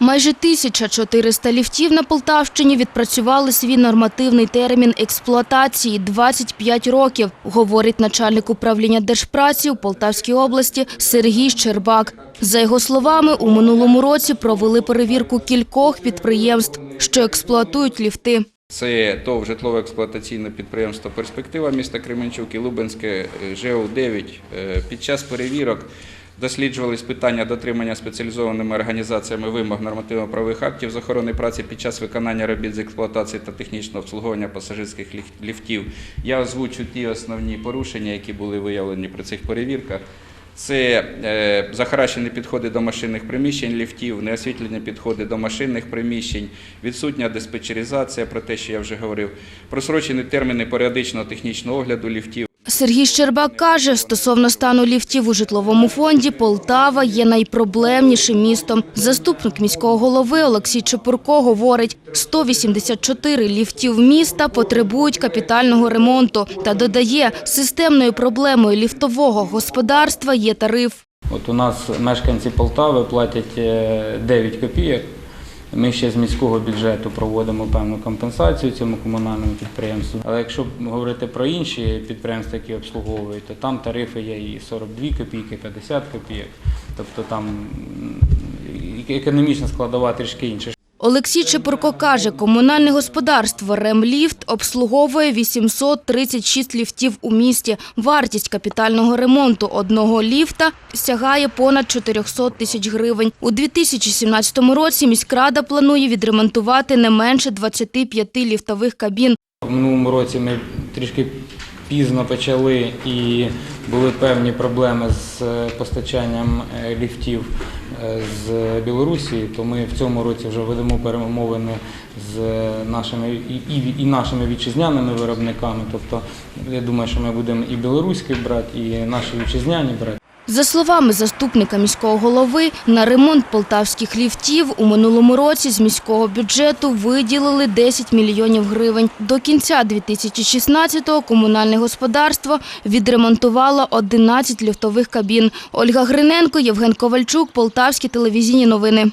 Майже 1400 ліфтів на Полтавщині відпрацювали свій нормативний термін експлуатації – 25 років, говорить начальник управління Держпраці у Полтавській області Сергій Щербак. За його словами, у минулому році провели перевірку кількох підприємств, що експлуатують ліфти. Це ТОВ житлово-експлуатаційне підприємство «Перспектива» міста Кременчук і Лубенське е, ЖЕУ-9. Е, Під час перевірок досліджувались питання дотримання спеціалізованими організаціями вимог нормативно-правових актів з охорони праці під час виконання робіт з експлуатації та технічного обслуговування пасажирських ліфтів. Я озвучу ті основні порушення, які були виявлені при цих перевірках. Це е, захаращені підходи до машинних приміщень ліфтів, неосвітлені підходи до машинних приміщень, відсутня диспетчеризація, про те, що я вже говорив, просрочені терміни періодичного технічного огляду ліфтів. Сергій Щербак каже, стосовно стану ліфтів у житловому фонді, Полтава є найпроблемнішим містом. Заступник міського голови Олексій Чепурко говорить, 184 ліфтів міста потребують капітального ремонту. Та додає, системною проблемою ліфтового господарства є тариф. От у нас мешканці Полтави платять е, 9 копійок. Ми ще з міського бюджету проводимо певну компенсацію цьому комунальному підприємству. Але якщо говорити про інші підприємства, які обслуговують, то там тарифи є і 42 копійки, 50 копійок. Тобто там економічна складова трішки інша. Олексій Чепурко каже, комунальне господарство «Ремліфт» обслуговує 836 ліфтів у місті. Вартість капітального ремонту одного ліфта сягає понад 400 тисяч гривень. У 2017 році міськрада планує відремонтувати не менше 25 ліфтових кабін. В минулому році ми трішки пізно почали і були певні проблеми з е, постачанням е, ліфтів е, з Білорусі, то ми в цьому році вже ведемо перемовини з нашими і, і, нашими вітчизняними виробниками. Тобто я думаю, що ми будемо і білоруські брати, і наші вітчизняні брати. За словами заступника міського голови, на ремонт полтавських ліфтів у минулому році з міського бюджету виділили 10 мільйонів гривень. До кінця 2016-го комунальне господарство відремонтувало 11 ліфтових кабін. Ольга Гриненко, Євген Ковальчук, Полтавські телевізійні новини.